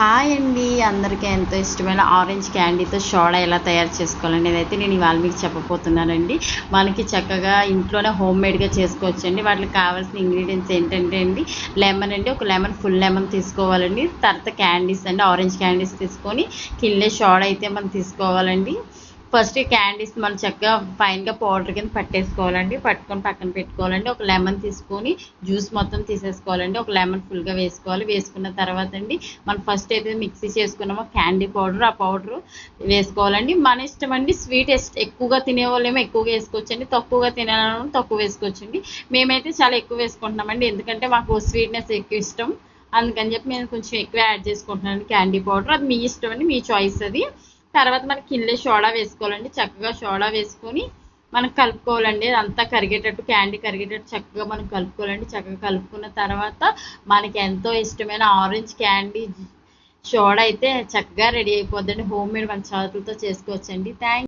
Hi అండి. అందరికీ ఎంతో ఇష్టమైన ఆరెంజ్ క్యాండీతో సోడా ఎలా తయారు చేసుకోవాలండి ఇదైతే నేను ఇవాళ మీకు చెప్పబోతున్నానండి. మనకి చక్కగా ఇంట్లోనే హోమ్ మేడ్గా చేసుకోవచ్చండి. వాటికి కావాల్సిన ఇంగ్రీడియంట్స్ ఏంటంటే అండి లెమన్ అండి. ఒక లెమన్ ఫుల్ లెమన్ తీసుకోవాలండి. తర్వాత క్యాండీస్ అండి ఆరెంజ్ క్యాండీస్ తీసుకొని కిల్లే సోడా అయితే మనం తీసుకోవాలండి. ఫస్ట్ ఈ క్యాండీస్ మనం చక్కగా ఫైన్గా పౌడర్ కింద పట్టేసుకోవాలండి. పట్టుకొని పక్కన పెట్టుకోవాలండి. ఒక లెమన్ తీసుకొని జ్యూస్ మొత్తం తీసేసుకోవాలండి. ఒక లెమన్ ఫుల్గా వేసుకోవాలి. వేసుకున్న తర్వాత అండి మనం ఫస్ట్ అయితే మిక్సీ చేసుకున్నామో క్యాండీ పౌడర్ ఆ పౌడర్ వేసుకోవాలండి. మన ఇష్టం అండి స్వీట్ ఎక్కువగా తినే వాళ్ళేమో ఎక్కువగా వేసుకోవచ్చండి. తక్కువగా తినాలని తక్కువ వేసుకోవచ్చండి. మేమైతే చాలా ఎక్కువ వేసుకుంటున్నామండి. ఎందుకంటే మాకు స్వీట్నెస్ ఎక్కువ ఇష్టం. అందుకని చెప్పి నేను కొంచెం ఎక్కువ యాడ్ చేసుకుంటున్నాను క్యాండీ పౌడర్ అది మీ ఇష్టం అండి. మీ చాయిస్ అది. తర్వాత మనకి కింద సోడా వేసుకోవాలండి. చక్కగా సోడా వేసుకొని మనం కలుపుకోవాలండి. అంతా కరిగేటట్టు క్యాండీ కరిగేటట్టు చక్కగా మనం కలుపుకోవాలండి. చక్కగా కలుపుకున్న తర్వాత మనకి ఎంతో ఇష్టమైన ఆరెంజ్ క్యాండీ సోడా అయితే చక్కగా రెడీ అయిపోద్దండి. హోమ్ మేడ్ మన చేతులతో చేసుకోవచ్చండి. థ్యాంక్